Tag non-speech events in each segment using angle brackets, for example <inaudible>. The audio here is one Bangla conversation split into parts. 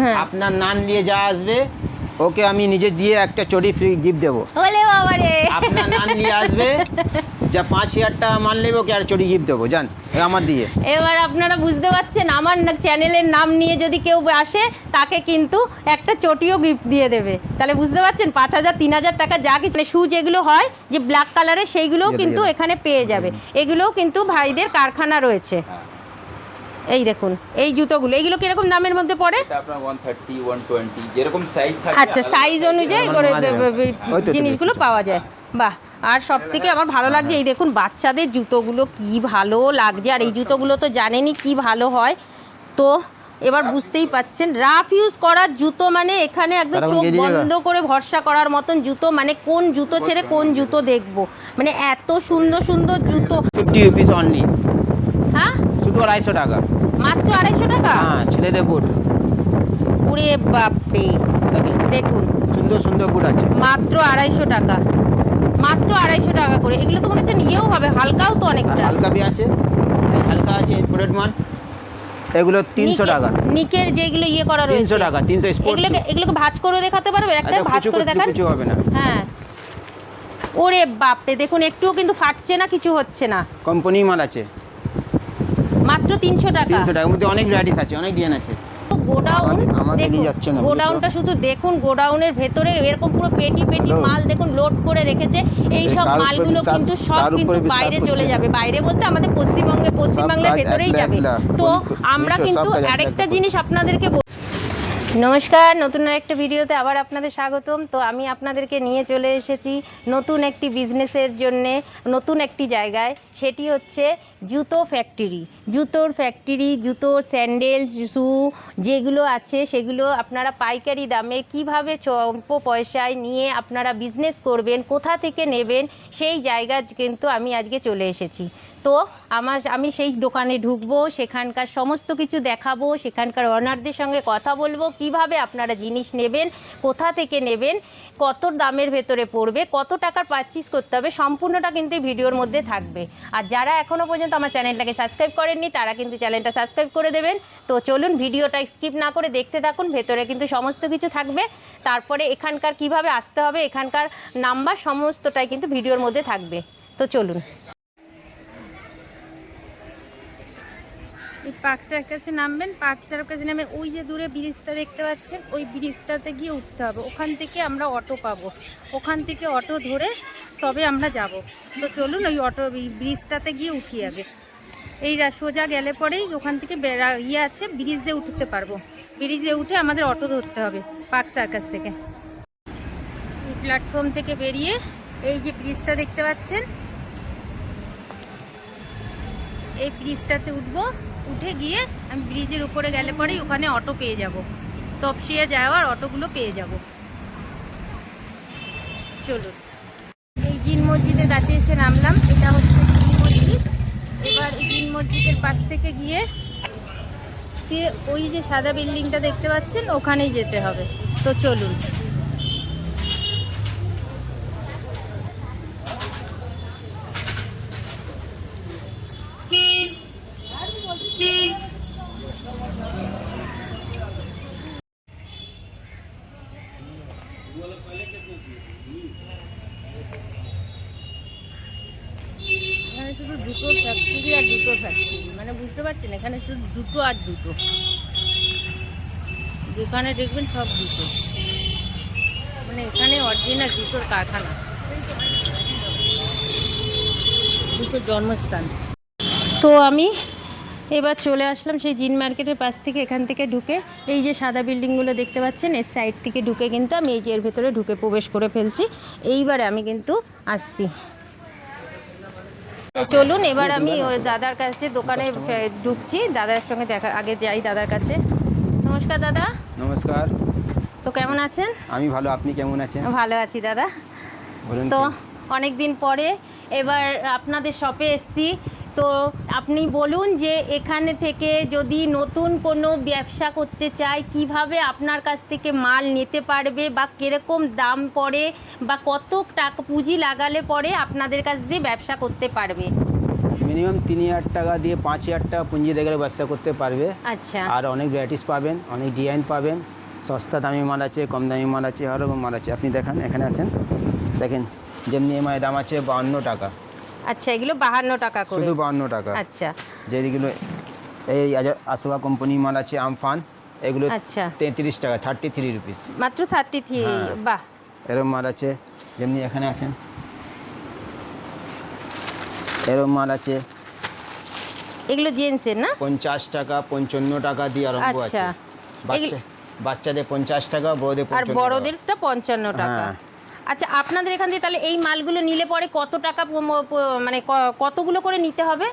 হ্যাঁ। আপনার নাম নিয়ে যা আসবে ওকে আমি নিজে দিয়ে একটা চটি ফ্রি গিফট দেবো। আপনার নাম নিয়ে আসবে যা পাঁচ হাজার টাকা মাল নেবে ওকে আর চটি গিফট দেবো জান আমার দিয়ে। এবার আপনারা বুঝতে পারছেন আমার চ্যানেলের নাম নিয়ে যদি কেউ আসে তাকে কিন্তু একটা চটিও গিফট দিয়ে দেবে। তাহলে বুঝতে পারছেন পাঁচ হাজার তিন হাজার টাকা যা কিছু শু যেগুলো হয় যে ব্ল্যাক কালারের সেইগুলোও কিন্তু এখানে পেয়ে যাবে। এগুলোও কিন্তু ভাইদের কারখানা রয়েছে। এই দেখুন এই জুতোগুলো এইগুলো কীরকম দামের মধ্যে পড়ে? এটা আপনার 130 120 যেরকম সাইজ আচ্ছা সাইজ অনুযায়ী জিনিসগুলো পাওয়া যায়। বাহ আর সব থেকে আমার ভালো লাগছে এই দেখুন বাচ্চাদের জুতোগুলো কি ভালো লাগছে। আর এই জুতোগুলো তো জানেনই কি ভালো হয়। তো এবার বুঝতেই পাচ্ছেন রাফ ইউজ করার জুতো মানে এখানে একদম চোখ বন্ধ করে ভরসা করার মতন জুতো মানে কোন জুতো ছেড়ে কোন জুতো দেখব। মানে এত সুন্দর সুন্দর জুতো। ফিফটি রুপিস অনলি হ্যাঁ শুধু আড়াইশো টাকা। মাত্র আড়াইশো টাকা? হ্যাঁ ছেলেদের বুট বাপরে। দেখুন। সুন্দর সুন্দর বুট আছে। মাত্র আড়াইশো টাকা। মাত্র আড়াইশো টাকা করে। এগুলো তো মনে হচ্ছে ইয়েও হবে। হালকাও তো আর অনেকটা হালকা বি আছে। হালকা আছে ইম্পোর্টেড মাল এগুলো তিনশো নিকে- টাকা। নিকের যেগুলো ইয়ে করা রয়েছে। তিনশো টাকা তিনশো স্পোর্ট এগুলোকে এগুলোকে ভাঁজ করে দেখাতে পারবে একটা ভাঁজ করে দেখান। কিছু হবে না। হ্যাঁ। ওরে বাপরে দেখুন একটুও কিন্তু ফাটছে না কিছু হচ্ছে না। কোম্পানি মাল আছে। মাত্র তিনশো টাকা। তিনশো টাকার মধ্যে অনেক ভ্যারাইটিস আছে অনেক ডিজাইন আছে। গোডাউন আমাদের- আমাদের নিয়ে যাচ্ছে না, গোডাউনটা শুধু দেখুন গোডাউনের ভেতরে এরকম পুরো পেটি পেটি মাল দেখুন লোড করে রেখেছে। এই সব মালগুলো কিন্তু সব কিন্তু বাইরে চলে যাবে। বাইরে বলতে আমাদের পশ্চিমবঙ্গে পশ্চিমবাংলার ভেতরেই যাবে। তো আমরা কিন্তু আরেকটা জিনিস আপনাদেরকে নমস্কার নতুন একটা ভিডিওতে আবার আপনাদের স্বাগতম। তো আমি আপনাদেরকে নিয়ে চলে এসেছি নতুন একটি বিজনেসের জন্যে নতুন একটি জায়গায়। সেটি হচ্ছে জুতো ফ্যাক্টরি, জুতোর ফ্যাক্টরি, জুতোর স্যান্ডেল শু যেগুলো আছে সেগুলো আপনারা পাইকারি দামে কীভাবে অল্প পয়সায় নিয়ে আপনারা বিজনেস করবেন, কোথা থেকে নেবেন সেই জায়গা কিন্তু আমি আজকে চলে এসেছি। তো আমার, আমি সেই দোকানে ঢুকবো, সেখানকার সমস্ত কিছু দেখাবো, সেখানকার অনারদের সঙ্গে কথা বলব, কীভাবে আপনারা জিনিস নেবেন, কোথা থেকে নেবেন, কত দামের ভেতরে পড়বে, কত টাকার পারচেস করতে হবে, সম্পূর্ণটা কিন্তু ভিডিওর মধ্যে থাকবে। আর যারা এখনও পর্যন্ত আমার চ্যানেলটাকে সাবস্ক্রাইব করেননি, তারা কিন্তু চ্যানেলটা সাবস্ক্রাইব করে দেবেন। তো চলুন ভিডিওটা স্কিপ না করে দেখতে থাকুন, ভেতরে কিন্তু সমস্ত কিছু থাকবে। তারপরে এখানকার কীভাবে আসতে হবে, এখানকার নাম্বার সমস্তটাই কিন্তু ভিডিওর মধ্যে থাকবে। তো চলুন। পাকসার কাছে নামবেন পাকসার কাছে নামে ওই যে দূরে ব্রিজটা দেখতে পাচ্ছেন, ওই ব্রিজটাতে গিয়ে উঠতে হবে। ওখান থেকে আমরা অটো পাবো। ওখান থেকে অটো ধরে তবে আমরা যাব। তো চলুন ওই অটো ব্রিজটাতে গিয়ে উঠি আগে। এই সোজা গেলে পরেই ওখান থেকে ইয়ে আছে, ব্রিজে উঠতে পারব। ব্রিজে উঠে আমাদের অটো ধরতে হবে, পার্ক সার্কাস থেকে। এই প্ল্যাটফর্ম থেকে বেরিয়ে এই যে ব্রিজটা দেখতে পাচ্ছেন, এই ব্রিজটাতে উঠবো। উঠে গিয়ে আমি ব্রিজের উপরে গেলে পরেই ওখানে অটো পেয়ে যাব। তপসিয়া যাওয়ার অটোগুলো পেয়ে যাব। চলুন। মসজিদের কাছে এসে নামলাম। এটা হচ্ছে জিন মসজিদ। এবার এই জিন মসজিদের পাশ থেকে গিয়ে ওই যে সাদা বিল্ডিংটা দেখতে পাচ্ছেন, ওখানেই যেতে হবে। তো চলুন এখানে শুধু দুটো ফ্যাক্টরি আর দুটো ফ্যাক্টরি মানে বুঝতে পারছেন এখানে শুধু দুটো আর দুটো যেখানে দেখবেন সব জুতো। মানে এখানে অরিজিনাল জুতোর কারখানা। দুটো জন্মস্থান। তো আমি এবার চলে আসলাম সেই জিন মার্কেটের পাশ থেকে এখান থেকে ঢুকে। এই যে সাদা বিল্ডিংগুলো দেখতে পাচ্ছেন, এর সাইড থেকে ঢুকে কিন্তু আমি এই যে এর ভেতরে ঢুকে প্রবেশ করে ফেলছি। এইবারে আমি কিন্তু আসছি। চলুন, এবার আমি দাদার কাছে দোকানে ঢুকছি। দাদার সঙ্গে দেখা, আগে যাই দাদার কাছে। নমস্কার দাদা। নমস্কার। তো কেমন আছেন? আমি ভালো আপনি কেমন আছেন? ভালো আছি দাদা। তো অনেক দিন পরে এবার আপনাদের শপে এসছি। তো আপনি বলুন যে এখানে থেকে যদি নতুন কোনো ব্যবসা করতে চায় কীভাবে আপনার কাছ থেকে মাল নিতে পারবে বা কীরকম দাম পড়ে বা কত টাকা পুঁজি লাগালে পরে আপনাদের কাছ দিয়ে ব্যবসা করতে পারবে? মিনিমাম তিন হাজার টাকা দিয়ে পাঁচ হাজার টাকা পুঁজি রেখে ব্যবসা করতে পারবে। আচ্ছা। আর অনেক ভ্যারাইটিস পাবেন অনেক ডিজাইন পাবেন। সস্তা দামি মাল আছে কম দামি মাল আছে আরও মাল আছে। আপনি দেখেন এখানে আসেন। দেখেন যেমনি এমআই দাম আছে বাহান্ন টাকা। আচ্ছা এগুলো বাহান্ন টাকা করে। শুধু বাহান্ন টাকা। আচ্ছা। যেগুলো এই আসোয়া কোম্পানি মাল আছে আমফান এগুলো আচ্ছা। তেত্রিশ টাকা থার্টি থ্রি রুপিস মাত্র থার্টি থ্রি হ্যাঁ। বাহ। এরম মাল আছে। যেমনি এখানে আসেন। এরম মাল আছে। এগুলো জেন্টসের না? পঞ্চাশ টাকা পঞ্চান্ন টাকা দিয়ে আরম্ভ আছে। আচ্ছা। বাচ্চা বাচ্চাদের পঞ্চাশ টাকা বড়দের আর বড়দেরটা পঞ্চান্ন টাকা। হ্যাঁ। আচ্ছা আপনাদের এখান থেকে তাহলে এই মালগুলো নিলে পরে কত টাকা মানে কতগুলো করে নিতে হবে?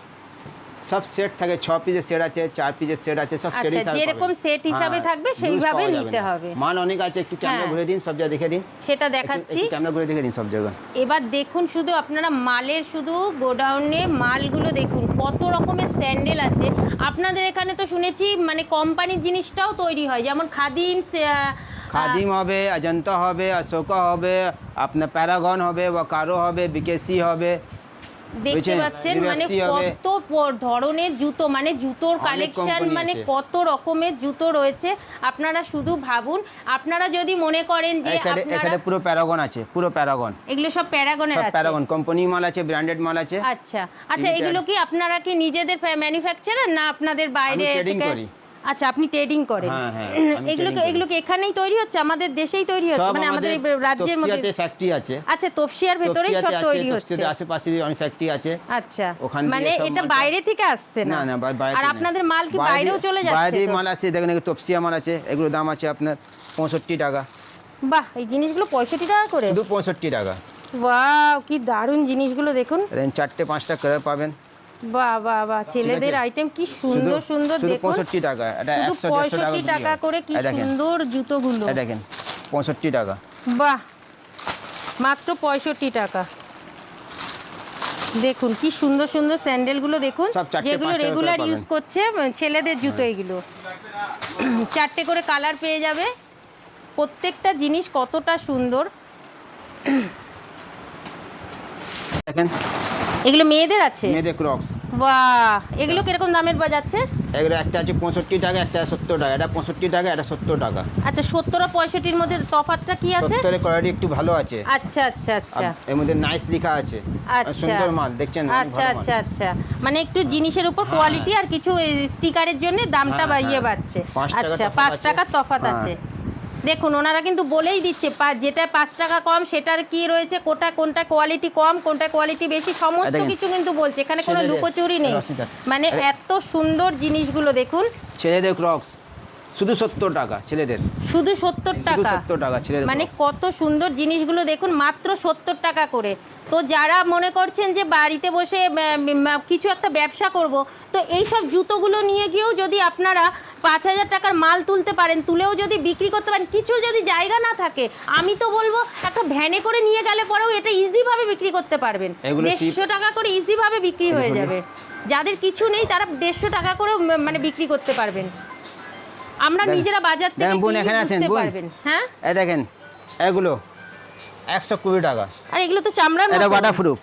সব সেট থাকে ছ পিসের সেট আছে চার পিসের সেট আছে সব সেট আচ্ছা, যেরকম সেট হিসাবে থাকবে সেইভাবে নিতে হবে। মাল অনেক আছে একটু ক্যামেরা। ঘুরে দিন সব জায়গা দেখে দিন। সেটা দেখাচ্ছি একটু ক্যামেরা ঘুরে দেখে দিন সব জায়গা এবার দেখুন শুধু আপনারা মালের শুধু গোডাউনে মালগুলো দেখুন কত রকমের স্যান্ডেল আছে। আপনাদের এখানে তো শুনেছি মানে কোম্পানির জিনিসটাও তৈরি হয় যেমন খাদিম খাদিম হবে অজন্তা হবে অশোকা হবে আপনার প্যারাগন হবে ওয়াকারো হবে বিকেসি হবে দেখতে পাচ্ছেন মানে কত ধরনের জুতো মানে জুতোর কালেকশন মানে কত রকমের জুতো রয়েছে আপনারা শুধু ভাবুন। আপনারা যদি মনে করেন যে আপনারা পুরো প্যারাগন আছে পুরো প্যারাগন এগুলো সব প্যারাগনের সব আছে? প্যারাগন কোম্পানি মাল আছে ব্র্যান্ডেড মাল আছে। আচ্ছা। আচ্ছা এগুলো কি আপনারা কি নিজেদের ম্যানুফ্যাকচারার না আপনাদের বাইরে থেকে- করি। আচ্ছা আপনি ট্রেডিং করেন। হ্যাঁ, হ্যাঁ, <clears throat> এগুলো এগুলো কি এখানেই তৈরি হচ্ছে? আমাদের দেশেই তৈরি হচ্ছে? মানে আমাদের রাজ্যের মধ্যে ফ্যাক্টরি আছে। আচ্ছা তপসিয়ার ভেতরেই সব তৈরি হচ্ছে। আশেপাশে অনেক ফ্যাক্টরি আছে। আচ্ছা ওখান মানে এটা বাইরে থেকে আসছে না? না না আর আপনাদের মাল কি বাইরেও চলে যাচ্ছে বাইরে মাল আছে দেখেন এগুলো তপসিয়া মাল আছে এগুলো দাম আছে আপনার পঁয়ষট্টি টাকা। বাহ এই জিনিসগুলো পঁয়ষট্টি টাকা করে? শুধু পঁয়ষট্টি টাকা। বাহ কি দারুণ জিনিসগুলো দেখুন। দেখেন চারটে পাঁচটা কালার পাবেন। বাহ বাহ বাহ। ছেলেদের আইটেম কি সুন্দর সুন্দর দেখুন। পঁয়ষট্টি টাকা। এটা শুধু একশো দেড়শো পঁয়ষট্টি টাকা টাকা করে কি সুন্দর জুতোগুলো। দেখেন পঁয়ষট্টি টাকা। বাহ। মাত্র পঁয়ষট্টি টাকা। দেখুন কি সুন্দর সুন্দর স্যান্ডেলগুলো দেখুন যেগুলো রেগুলার ইউজ করছে ছেলেদের জুতো এগুলো। <clears throat> চারটে করে কালার পেয়ে যাবে। প্রত্যেকটা জিনিস কতটা সুন্দর। <clears throat> দেখেন এগুলো মেয়েদের আছে? মেয়েদের ক্রক্স বাহ এগুলো কীরকম দামের বা যাচ্ছে? এগুলো একটা আছে পঁয়ষট্টি টাকা একটা সত্তর টাকা। এটা পঁয়ষট্টি টাকা এটা সত্তর টাকা। আচ্ছা সত্তর আর পঁয়ষট্টির মধ্যে তফাৎটা কি আছে? সত্তরের কোয়ালিটি একটু ভালো আছে। আচ্ছা আচ্ছা আচ্ছা। এর মধ্যে নাইস লেখা আছে। আচ্ছা। সুন্দর মাল দেখছেন আচ্ছা আচ্ছা আচ্ছা। মানে একটু জিনিসের উপর হ্যাঁ। কোয়ালিটি আর কিছু স্টিকারের জন্য দামটা হ্যাঁ, বাড়িয়ে হ্যাঁ। বাড়ছে। আচ্ছা পাঁচ টাকার তফাৎ হ্যাঁ। আছে। দেখুন ওনারা কিন্তু বলেই দিচ্ছে যেটা পাঁচ টাকা কম সেটার কি রয়েছে কোটা কোনটা কোয়ালিটি কম কোনটা কোয়ালিটি বেশি সমস্ত কিছু কিন্তু বলছে। এখানে কোনো লুকোচুরি নেই। মানে এত সুন্দর জিনিসগুলো দেখুন। ছেলেদের ক্রক্স শুধু সত্তর টাকা ছেলেদের শুধু সত্তর টাকা। সত্তর টাকা ছেলেদের মানে কত সুন্দর জিনিসগুলো দেখুন মাত্র সত্তর টাকা করে। তো যারা মনে করছেন যে বাড়িতে বসে কিছু একটা ব্যবসা করব তো এই সব জুতোগুলো নিয়ে গিয়েও যদি আপনারা পাঁচ হাজার টাকার মাল তুলতে পারেন তুলেও যদি বিক্রি করতে পারেন কিছু যদি জায়গা না থাকে আমি তো বলব একটা ভ্যানে করে নিয়ে গেলে পরেও এটা ইজিভাবে বিক্রি করতে পারবেন। দেড়শো টাকা করে ইজিভাবে বিক্রি হয়ে যাবে। যাদের কিছু নেই তারা দেড়শো টাকা করে মানে বিক্রি করতে পারবেন। আমরা নিজেরা বাজার থেকে বুঝতে পারবেন। হ্যাঁ? এই দেখেন এগুলো। একশো কুড়ি টাকা। আর এগুলো তো চামড়ার এটা ওয়াটার প্রুফ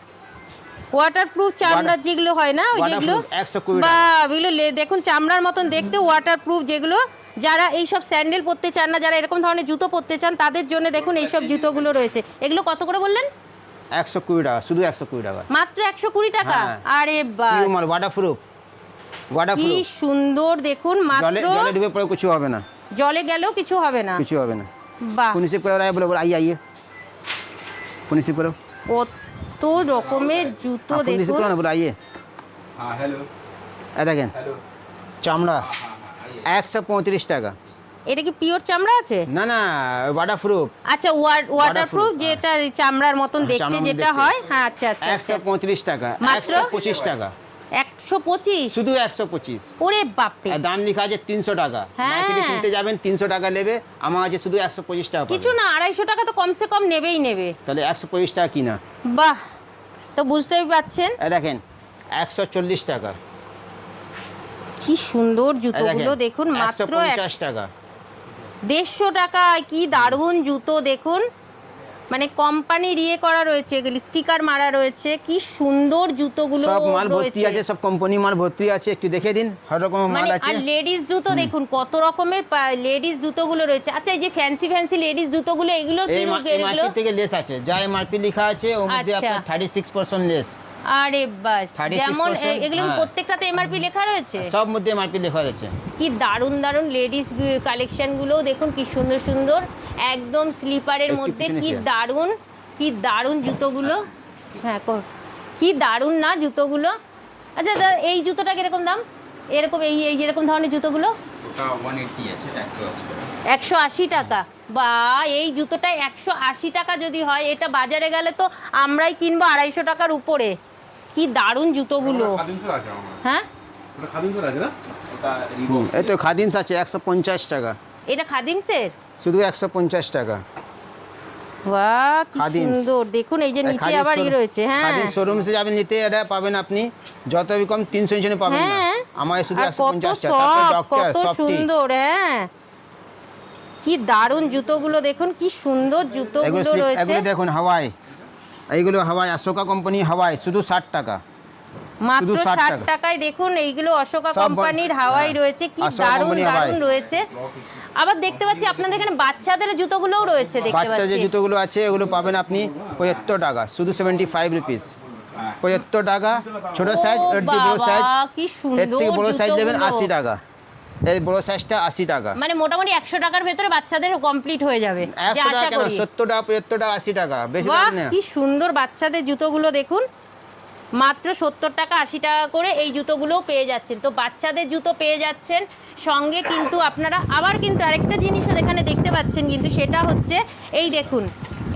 ওয়াটারপ্রুফ চামড়ার যেগুলো হয় না ওই যেগুলো? Waterproof, 120 বা এগুলো দেখুন চামড়ার মতন দেখতে ওয়াটারপ্রুফ যেগুলো। যারা এই সব স্যান্ডেল পরতে চান না যারা এরকম ধরনের জুতো পরতে চান তাদের জন্য দেখুন এই সব জুতোগুলো রয়েছে। এগুলো কত করে বললেন? একশো কুড়ি টাকা শুধু একশো কুড়ি টাকা। মাত্র একশো কুড়ি টাকা? হ্যাঁ। আরে বাস মাল ওয়াটার প্রুফ কি সুন্দর দেখুন জলে মাত্র জলে ডুবে পড়ে কিছু হবে না। জলে গেলেও কিছু হবে না। কিছু হবে না। বাহ। পুলিশে রায় বলে বলে আইয়ে ফোন রিসিভ করো। কত রকমের জুতো হ্যাঁ, দেখুন। রিসিভ করো না বলে আইয়ে। হ্যাঁ হ্যালো এ দেখেন চামড়া একশো পঁয়ত্রিশ টাকা। এটা কি পিওর চামড়া আছে? না না ওয়াটার প্রুফ আচ্ছা ওয়াটার প্রুফ যেটা হ্যাঁ। চামড়ার মতন আচ্ছা, দেখতে যেটা হয়। হ্যাঁ আচ্ছা, আচ্ছা আচ্ছা একশো পঁয়ত্রিশ টাকা একশো পঁচিশ টাকা। একশো পঁচিশ? শুধু একশো পঁচিশ। ওরে বাপরে। দাম লেখা আছে তিনশো টাকা। হ্যাঁ। মার্কেটে কিনতে যাবেন তিনশো টাকা নেবে। আমার আছে শুধু একশো পঁচিশ টাকা কিছু না আড়াইশো টাকা তো কমসে কম নেবেই নেবে। তাহলে একশো পঁচিশ টাকা কিনা। বাহ তো বুঝতেই পাচ্ছেন। এই দেখেন একশো চল্লিশ টাকা। কি সুন্দর জুতোগুলো দেখুন মাত্র পঞ্চাশ টাকা। দেড়শো টাকায় কি দারুণ জুতো দেখুন। মানে কোম্পানির ইয়ে করা রয়েছে স্টিকার মারা রয়েছে কি সুন্দর জুতোগুলো সব মাল ভর্তি আছে সব কোম্পানি মাল ভর্তি আছে একটু দেখে দিন হর রকম মাল মানে আছে। আর লেডিস জুতো দেখুন কত রকমের লেডিস জুতোগুলো রয়েছে। আচ্ছা এই যে ফ্যান্সি ফ্যান্সি লেডিস জুতোগুলো এগুলো কি এগুলো? থেকে লেস আছে। যা এমআরপি লেখা আছে ওর মধ্যে আচ্ছা। আপনার থার্টি সিক্স পার্সেন্ট লেস আরে বাস 36% যেমন এগুলো হ্যাঁ। প্রত্যেকটাতে এমআরপি লেখা রয়েছে? সব মধ্যে এমআরপি লেখা আছে কি দারুণ দারুণ লেডিস কালেকশনগুলোও দেখুন কি সুন্দর সুন্দর একদম স্লিপারের মধ্যে কি। দারুণ কি দারুণ জুতোগুলো। হ্যাঁ কর। কি দারুণ না জুতোগুলো। আচ্ছা দা এই জুতোটা কীরকম দাম? এরকম এই এই যেরকম ধরনের জুতোগুলো? একশো আশি টাকা। বা এই জুতোটা একশো আশি টাকা যদি হয় এটা বাজারে গেলে তো আমরাই কিনবো আড়াইশো টাকার উপরে। কি দারুণ জুতোগুলো। খাদিমসের আছে আমার। হ্যাঁ? ওটা খাদিমসের আছে না? ওটা রিবক এই তো খাদিমস আছে একশো পঞ্চাশ টাকা। এটা খাদিমসের? শুধু একশো পঞ্চাশ টাকা। বাহ কি সুন্দর। দেখুন এই যে নিচে আবার ই রয়েছে হ্যাঁ। খাদিম যাবেন নিতে এটা পাবেন আপনি। যত কম পাবেন না। হ্যাঁ। আমার শুধু কত পঞ্চাশ টাকা। তারপর ডক্টর কত সুন্দর হ্যাঁ। কি দারুণ জুতোগুলো দেখুন কি সুন্দর জুতোগুলো রয়েছে। এগুলো দেখুন হাওয়াই এইগুলো হাওয়াই অশোকা কোম্পানি হাওয়াই শুধু ষাট টাকা। মাত্র ষাট টাকায় দেখুন এইগুলো অশোকা কোম্পানির হাওয়াই হ্যাঁ, রয়েছে কি অশোকা দারুণ দারুণ রয়েছে। আবার দেখতে পাচ্ছি আপনাদের এখানে বাচ্চাদের জুতোগুলোও রয়েছে দেখতে যে জুতোগুলো আছে এগুলো পাবেন আপনি টাকা শুধু সেভেন্টি ফাইভ রুপিস টাকা ছোট সাইজ ও এর থেকে বড় সাইজ কি এর থেকে বড় সাইজ জুতোগুলো। আশি টাকা। এই বড় সাইজটা আশি টাকা। মানে মোটামুটি একশো টাকার ভেতরে বাচ্চাদের কমপ্লিট হয়ে যাবে। একশো টাকা কেন? সত্তর টাকা পঁয়াত্তর টাকা আশি টাকা। বেশি দাম না কি সুন্দর বাচ্চাদের জুতোগুলো দেখুন। মাত্র সত্তর টাকা আশি টাকা করে এই জুতোগুলোও পেয়ে যাচ্ছেন। তো বাচ্চাদের জুতো পেয়ে যাচ্ছেন। সঙ্গে কিন্তু আপনারা আবার কিন্তু আরেকটা জিনিসও এখানে দেখতে পাচ্ছেন কিন্তু সেটা হচ্ছে এই দেখুন।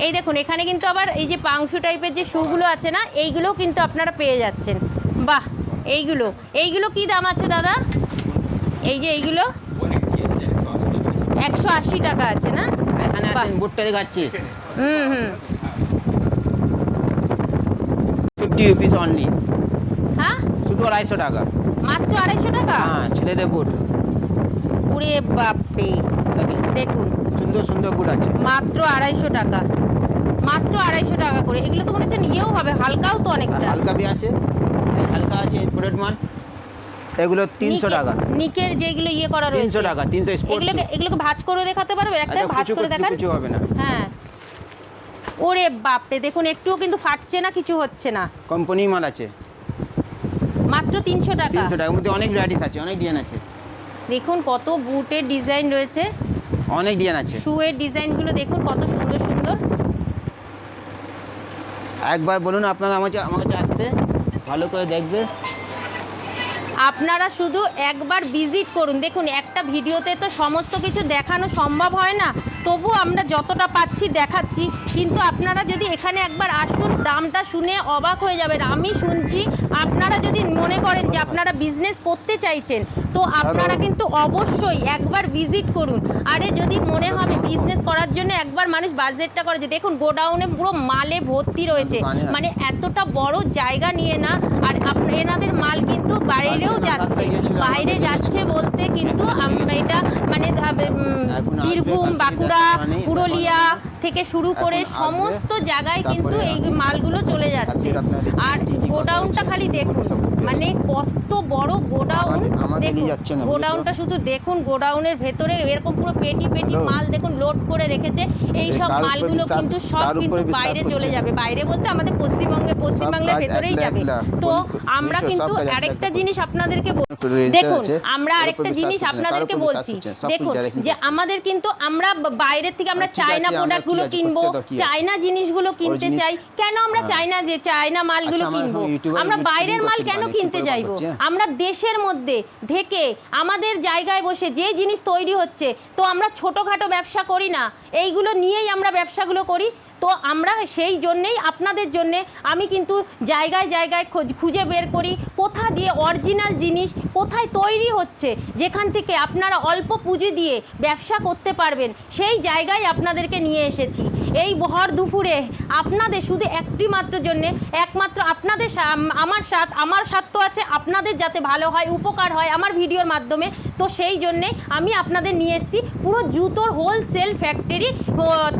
এই দেখুন এখানে কিন্তু আবার এই যে পাংশু টাইপের যে শুগুলো আছে না এইগুলোও কিন্তু আপনারা পেয়ে যাচ্ছেন। বাহ এইগুলো। এইগুলো কি দাম আছে দাদা? এই যে এইগুলো? একশো আশি টাকা আছে না? এখানে। আছেন বুটটা দেখাচ্ছি হুম হুম। ফিফটি রুপিস অনলি হ্যাঁ? শুধু আড়াইশো টাকা। মাত্র আড়াইশো টাকা? হ্যাঁ ছেলেদের বুট। ওরে বাপরে। দেখুন। সুন্দর সুন্দর বুট আছে। মাত্র আড়াইশো টাকা। মাত্র আড়াইশো টাকা করে। এগুলো তো মনে হচ্ছে ইয়েও হবে হালকাও তো অনেকটা। হালকা বি আছে। হালকা আছে মাল। এগুলো তিনশো নিকে- টাকা। নিকের যেগুলো ইয়ে করা রয়েছে। তিনশো টাকা তিনশো স্পোর্টস এগুলোকে এগুলোকে ভাঁজ করে দেখাতে পারবে একটা ভাঁজ করে দেখান। কিছু হবে না। হ্যাঁ। ওরে বাপরে দেখুন একটুও কিন্তু ফাটছে না কিছু হচ্ছে না। কোম্পানি মাল আছে। মাত্র তিনশো টাকা। তিনশো টাকার মধ্যে অনেক ভ্যারাইটিস আছে অনেক ডিজাইন আছে। দেখুন কত বুটের ডিজাইন রয়েছে। অনেক ডিজাইন আছে। শুয়ের ডিজাইনগুলো দেখুন কত সুন্দর সুন্দর। একবার বলুন আপনারা আমাকে আমার কাছে আসতে ভালো করে দেখবে। আপনারা শুধু একবার ভিজিট করুন। দেখুন একটা ভিডিওতে তো সমস্ত কিছু দেখানো সম্ভব হয় না। তবু আমরা যতটা পাচ্ছি দেখাচ্ছি। কিন্তু আপনারা যদি এখানে একবার আসুন দামটা শুনে অবাক হয়ে যাবেন। আমি শুনছি আপনারা যদি মনে করেন যে আপনারা বিজনেস করতে চাইছেন তো আপনারা কিন্তু অবশ্যই একবার ভিজিট করুন। আরে যদি মনে বিজনেস করার জন্য একবার মানুষ বাজেটটা করে যে দেখুন গোডাউনে পুরো মালে ভর্তি রয়েছে। মানে এতটা বড় জায়গা নিয়ে না আর এনাদের মাল কিন্তু বাইরেও যাচ্ছে বাইরে যাচ্ছে বলতে কিন্তু আমরা এটা মানে বীরভূম বাঁকুড়া পুরুলিয়া থেকে শুরু করে সমস্ত জায়গায় কিন্তু এই মালগুলো চলে যাচ্ছে। আর গোডাউনটা খালি দেখুন। মানে কত বড় গোডাউন দেখুন গোডাউনটা শুধু দেখুন গোডাউনের ভেতরে এরকম পুরো পেটি পেটি মাল দেখুন লোড করে রেখেছে। এই সব মালগুলো কিন্তু সব কিন্তু বাইরে চলে যাবে। বাইরে বলতে আমাদের পশ্চিমবঙ্গে পশ্চিমবাংলার ভেতরেই যাবে। তো আমরা কিন্তু আরেকটা জিনিস আপনাদেরকে দেখুন আমরা আরেকটা জিনিস আপনাদেরকে বলছি। দেখুন যে আমাদের কিন্তু আমরা বা- বাইরের থেকে আমরা চায়না আমরা প্রোডাক্টগুলো কিনবো? চায়না জিনিসগুলো কিনতে চাই। কেন আমরা হ্যাঁ। চায়না যে চায়না মালগুলো আচ্ছা, কিনবো? আমরা বাইরের মাল কেন কিনতে যাইব। চাইব হ্যাঁ? আমরা দেশের মধ্যে থেকে আমাদের জায়গায় বসে যে জিনিস তৈরি হচ্ছে তো আমরা ছোটোখাটো ব্যবসা করি না। এইগুলো নিয়েই আমরা ব্যবসাগুলো করি। তো আমরা সেই জন্যেই, আপনাদের জন্যে আমি কিন্তু জায়গায় জায়গায় খোঁজ- খুঁজে বের করি, কোথা দিয়ে অরিজিনাল জিনিস কোথায় তৈরি হচ্ছে, যেখান থেকে আপনারা অল্প পুঁজি দিয়ে ব্যবসা করতে পারবেন, সেই জায়গায় আপনাদেরকে নিয়ে এসেছি। এই ভর দুপুরে আপনাদের শুধু একটি মাত্র জন্যে, একমাত্র আপনাদের আমার সাথ, আমার স্বার্থ আছে, আপনাদের যাতে ভালো হয়, উপকার হয় আমার ভিডিওর মাধ্যমে, তো সেই জন্যে আমি আপনাদের নিয়ে এসেছি। পুরো জুতোর হোলসেল ফ্যাক্টরি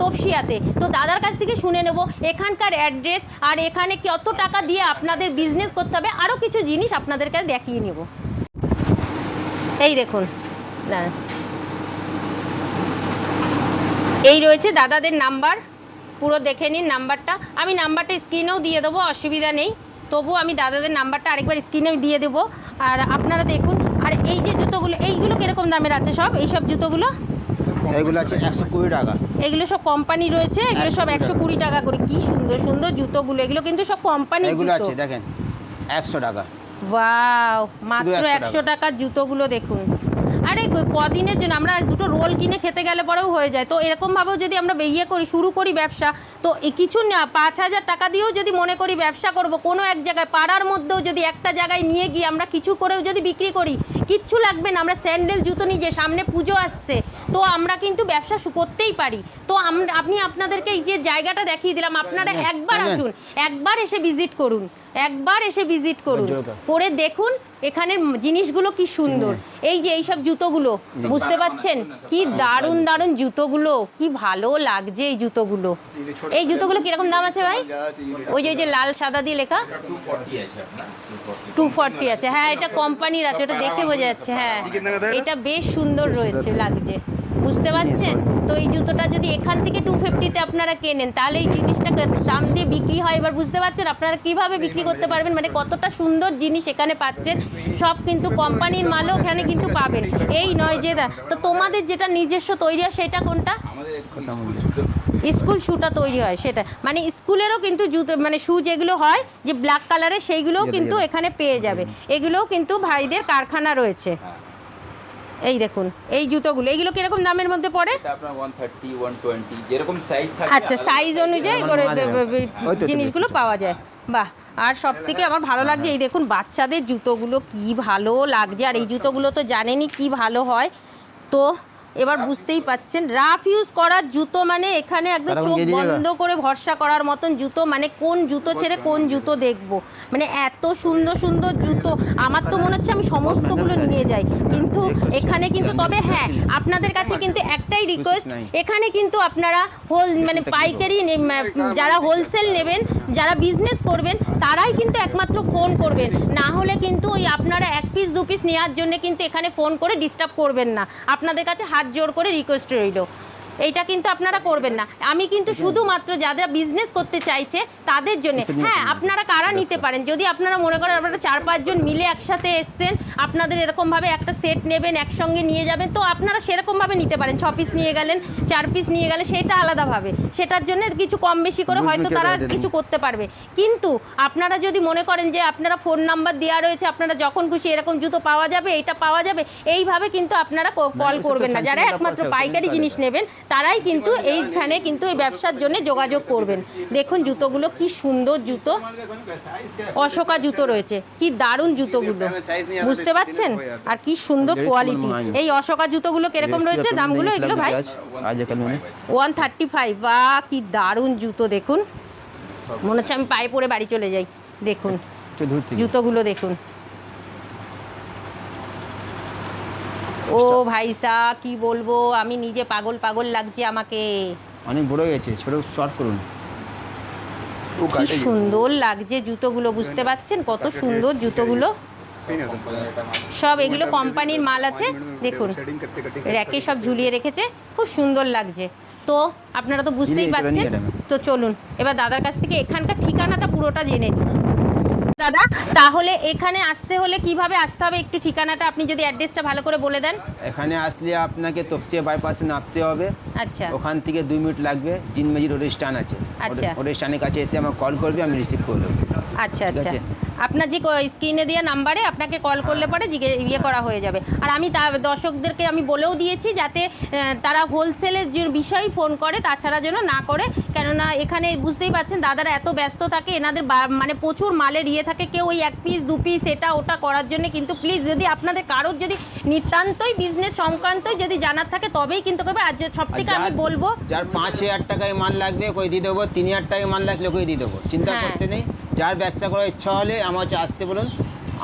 তপসিয়াতে তো দাদার কাছ থেকে শুনে নেব, এখানকার অ্যাড্রেস আর এখানে কত টাকা দিয়ে আপনাদের বিজনেস করতে হবে আরও কিছু জিনিস আপনাদেরকে দেখিয়ে নেব। এই দেখুন এই রয়েছে দাদাদের নাম্বার পুরো দেখে নিন নাম্বারটা আমি নাম্বারটা স্ক্রিনেও দিয়ে দেবো, অসুবিধা নেই। তবু আমি দাদাদের নাম্বারটা আরেকবার স্ক্রিনে দিয়ে দেবো। আর আপনারা দেখুন আর এই যে জুতোগুলো এইগুলো কীরকম দামের আছে সব? এইসব জুতোগুলো? এগুলো আছে একশো কুড়ি টাকা। এগুলো সব কোম্পানি রয়েছে এগুলো সব একশো কুড়ি টাকা। করে। কি সুন্দর সুন্দর জুতোগুলো এগুলো কিন্তু সব কোম্পানি এগুলো আছে দেখেন একশো টাকা। ওয়াও মাত্র 100 একশো টাকার জুতোগুলো দেখুন। আরে কদিনের জন্য? আমরা দুটো রোল কিনে খেতে গেলে পরেও হয়ে যায়। তো এরকমভাবেও যদি আমরা ইয়ে করি শুরু করি ব্যবসা তো কিছু না পাঁচ হাজার টাকা দিয়েও যদি মনে করি ব্যবসা করব কোনো এক জায়গায় পাড়ার মধ্যেও যদি একটা জায়গায় নিয়ে গিয়ে আমরা কিছু করেও যদি বিক্রি করি কিচ্ছু লাগবে না। আমরা স্যান্ডেল জুতো নিয়ে যে সামনে পুজো আসছে তো আমরা কিন্তু ব্যবসা করতেই পারি। তো আপনি আপনাদেরকে এই যে জায়গাটা দেখিয়ে দিলাম আপনারা একবার হ্যাঁ। আসুন একবার এসে ভিজিট করুন। একবার এসে ভিজিট করুন। করে দেখুন এখানের জিনিসগুলো কি সুন্দর। এই যে এইসব জুতোগুলো বুঝতে পাচ্ছেন? কি দারুণ দারুণ জুতোগুলো কি ভালো লাগছে এই জুতোগুলো। এই জুতোগুলো কীরকম দাম আছে ভাই? ওই যে ওই যে লাল সাদা দিয়ে লেখা? টু ফর্টি আছে। হ্যাঁ এটা কোম্পানির আছে ওটা দেখে বোঝা যাচ্ছে হ্যাঁ। এটা বেশ সুন্দর রয়েছে লাগছে। বুঝতে পারছেন? তো এই জুতোটা যদি এখান থেকে টু ফিফটিতে আপনারা কেনেন তাহলে এই জিনিসটা দাম দিয়ে বিক্রি হয়। এবার বুঝতে পারছেন আপনারা কীভাবে বিক্রি করতে পারবেন? মানে কতটা সুন্দর জিনিস এখানে পাচ্ছেন। সব কিন্তু কোম্পানির মালও এখানে কিন্তু পাবেন। এই নয় যে দা- তো তোমাদের যেটা নিজস্ব তৈরি হয় সেটা কোনটা। স্কুল শুটা তৈরি হয় সেটা। মানে স্কুলেরও কিন্তু জুতো মানে শু যেগুলো হয় যে ব্ল্যাক কালারের সেইগুলোও কিন্তু এখানে পেয়ে যাবে। এগুলোও কিন্তু ভাইদের কারখানা রয়েছে। হ্যাঁ। এই দেখুন এই জুতোগুলো এইগুলো কীরকম দামের মধ্যে পড়ে? এটা আপনার ওয়ান থার্টি ওয়ান টোয়েন্টি যেরকম সাইজ থাকে আচ্ছা সাইজ অনুযায়ী জিনিসগুলো পাওয়া যায়। বাহ আর সব থেকে আমার ভালো লাগছে এই দেখুন বাচ্চাদের জুতোগুলো কি ভালো লাগছে আর এই জুতোগুলো তো জানেনই কি ভালো হয়। তো এবার বুঝতেই পাচ্ছেন রাফ ইউজ করার জুতো মানে এখানে একদম চোখ বন্ধ করে ভরসা করার মতন জুতো মানে কোন জুতো ছেড়ে কোন জুতো দেখব? মানে এত সুন্দর সুন্দর জুতো আমার তো মনে হচ্ছে আমি সমস্তগুলো নিয়ে যাই। কিন্তু এখানে কিন্তু তবে হ্যাঁ আপনাদের কাছে কিন্তু একটাই রিকোয়েস্ট এখানে কিন্তু আপনারা হোল মানে পাইকারি যারা হোলসেল নেবেন যারা বিজনেস করবেন, তারাই কিন্তু একমাত্র ফোন করবেন। না হলে কিন্তু ওই আপনারা এক পিস দু পিস নেওয়ার জন্য কিন্তু এখানে ফোন করে ডিস্টার্ব করবেন না। আপনাদের কাছে হাত জোর করে রিকোয়েস্ট রইল। এইটা কিন্তু আপনারা করবেন না। আমি কিন্তু শুধুমাত্র যারা বিজনেস করতে চাইছে তাদের জন্য। হ্যাঁ আপনারা কারা নিতে পারেন? যদি আপনারা মনে করেন আপনারা চার পাঁচজন মিলে একসাথে এসছেন আপনাদের এরকমভাবে একটা সেট নেবেন একসঙ্গে নিয়ে যাবেন তো আপনারা সেরকমভাবে নিতে পারেন। ছ পিস নিয়ে গেলেন চার পিস নিয়ে গেলে সেটা আলাদাভাবে। সেটার জন্য কিছু কম বেশি করে হয়তো তারা কিছু করতে পারবে। কিন্তু আপনারা যদি মনে করেন যে আপনারা ফোন নাম্বার দেওয়া রয়েছে আপনারা যখন খুশি এরকম জুতো পাওয়া যাবে এটা পাওয়া যাবে এইভাবে কিন্তু আপনারা কল করবেন না। যারা একমাত্র পাইকারি জিনিস নেবেন তারাই কিন্তু এইখানে কিন্তু এই ব্যবসার জন্য যোগাযোগ করবেন। দেখুন জুতোগুলো কি সুন্দর জুতো। অশোকা জুতো রয়েছে। কি দারুণ জুতোগুলো। বুঝতে পারছেন আর কি সুন্দর কোয়ালিটি এই অশোকা জুতোগুলো কীরকম রয়েছে? দামগুলো এগুলো ভাই? ওয়ান থার্টি ফাইভ বা কি দারুণ জুতো দেখুন। মনে হচ্ছে আমি পায়ে পরে বাড়ি চলে যাই। দেখুন। জুতোগুলো দেখুন। ও ভাইসা কি বলব? আমি নিজে পাগল পাগল লাগছে আমাকে। অনেক বড় গেছে ছোট শর্ট করুন। কি সুন্দর লাগছে জুতোগুলো বুঝতে পাচ্ছেন কত সুন্দর জুতোগুলো। সব এগুলো কোম্পানির মাল আছে দেখুন। র্যাকে সব ঝুলিয়ে রেখেছে খুব সুন্দর লাগছে। তো আপনারা তো বুঝতেই পারছেন। তো চলুন এবার দাদার কাছ থেকে এখানকার ঠিকানাটা পুরোটা জেনে নিন দাদা তাহলে এখানে আসতে হলে কীভাবে আসতে হবে? একটু ঠিকানাটা আপনি যদি অ্যাড্রেসটা ভালো করে বলে দেন। এখানে আসলে আপনাকে তপসিয়া বাইপাসে নামতে হবে। আচ্ছা। ওখান থেকে দুই মিনিট লাগবে। জিনমেজি রোড স্ট্যান্ড আছে। আচ্ছা। রোড স্ট্যান্ডের কাছে এসে আমাকে কল করবে আমি রিসিভ করে নেব আচ্ছা আচ্ছা। আপনার যে স্ক্রিনে দেওয়া নাম্বারে আপনাকে কল করলে পরে জিজ্ঞে ইয়ে করা হয়ে যাবে। আর আমি তা দর্শকদেরকে আমি বলেও দিয়েছি যাতে তারা হোলসেলের যে বিষয় ফোন করে তাছাড়া যেন না করে। কেননা এখানে বুঝতেই পারছেন দাদারা এত ব্যস্ত থাকে এনাদের মানে প্রচুর মালের ইয়ে থাকে। কেউ ওই এক পিস দু পিস এটা ওটা করার জন্য কিন্তু প্লিজ যদি আপনাদের কারোর যদি নিতান্তই বিজনেস সংক্রান্তই যদি জানার থাকে তবেই কিন্তু করবে। আর সব থেকে আমি বলব যার পাঁচ হাজার টাকায় মাল লাগবে কই দিয়ে দেবো। তিন হাজার টাকায় মাল লাগলে কই দিয়ে দেবো। চিন্তা হ্যাঁ। করতে নেই। যার ব্যবসা করার ইচ্ছা হলে আমার হচ্ছে আসতে বলুন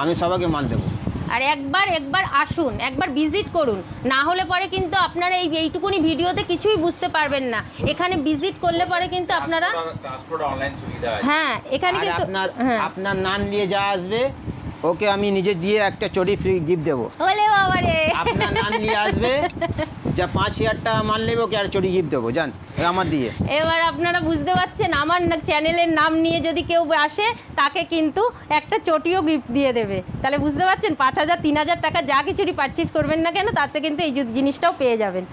আমি সবাইকে মান দেবো। আর একবার একবার আসুন একবার ভিজিট করুন। না হলে পরে কিন্তু আপনারা এই এইটুকুনি ভিডিওতে কিছুই বুঝতে পারবেন না। এখানে ভিজিট করলে পরে কিন্তু আপনারা ট্রান্সপোর্ট অনলাইন সুবিধা আছে। হ্যাঁ এখানে কিন্তু আপনার হ্যাঁ। আপনার নাম নিয়ে যা আসবে ওকে আমি নিজে দিয়ে একটা চটি ফ্রি গিফট দেবো। ওলে বাবা রে। আপনার নাম নিয়ে আসবে যা পাঁচ হাজার টাকা মাল নেবে ওকে আর চটি গিফট দেবো জান আমার দিয়ে। এবার আপনারা বুঝতে পারছেন আমার চ্যানেলের নাম নিয়ে যদি কেউ আসে তাকে কিন্তু একটা চটিও গিফট দিয়ে দেবে। তাহলে বুঝতে পারছেন পাঁচ হাজার তিন হাজার টাকা যা কিছুরই পারচেজ করবেন না কেন তাতে কিন্তু এই জিনিসটাও পেয়ে যাবেন।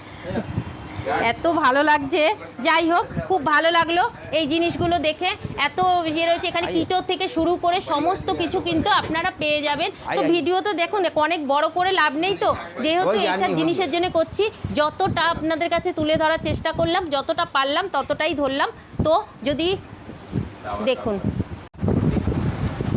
এত ভালো লাগছে। যাই হোক খুব ভালো লাগল এই জিনিসগুলো দেখে। এত ইয়ে রয়েছে এখানে কিটো থেকে শুরু করে সমস্ত কিছু কিন্তু আপনারা পেয়ে যাবেন। তো ভিডিও তো দেখুন অনেক বড় করে লাভ নেই তো। যেহেতু এটা জিনিসের জন্য করছি যতটা আপনাদের কাছে তুলে ধরার চেষ্টা করলাম যতটা পারলাম ততটাই ধরলাম। তো যদি দেখুন।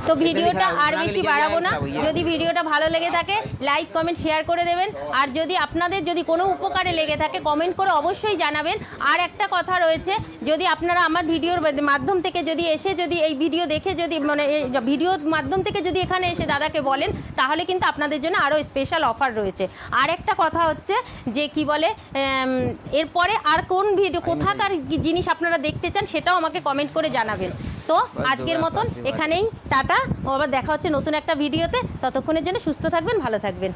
তো ভিডিওটা আর বেশি বাড়াবো না। যদি ভিডিওটা ভালো লেগে থাকে লাইক কমেন্ট শেয়ার করে দেবেন। আর যদি আপনাদের যদি কোনো উপকারে লেগে থাকে কমেন্ট করে অবশ্যই জানাবেন। আর একটা কথা রয়েছে যদি আপনারা আমার ভিডিওর মাধ্যম থেকে যদি এসে যদি এই ভিডিও দেখে যদি মানে এই ভিডিওর মাধ্যম থেকে যদি এখানে এসে দাদাকে বলেন তাহলে কিন্তু আপনাদের জন্য আরও স্পেশাল অফার রয়েছে। আর একটা কথা হচ্ছে যে কি বলে এরপরে আর কোন ভিডিও কোথাকার জিনিস। আপনারা দেখতে চান সেটাও আমাকে কমেন্ট করে জানাবেন। তো আজকের মতন এখানেই টাটা ও আবার দেখা হচ্ছে নতুন একটা ভিডিওতে ততক্ষণের জন্য সুস্থ থাকবেন ভালো থাকবেন।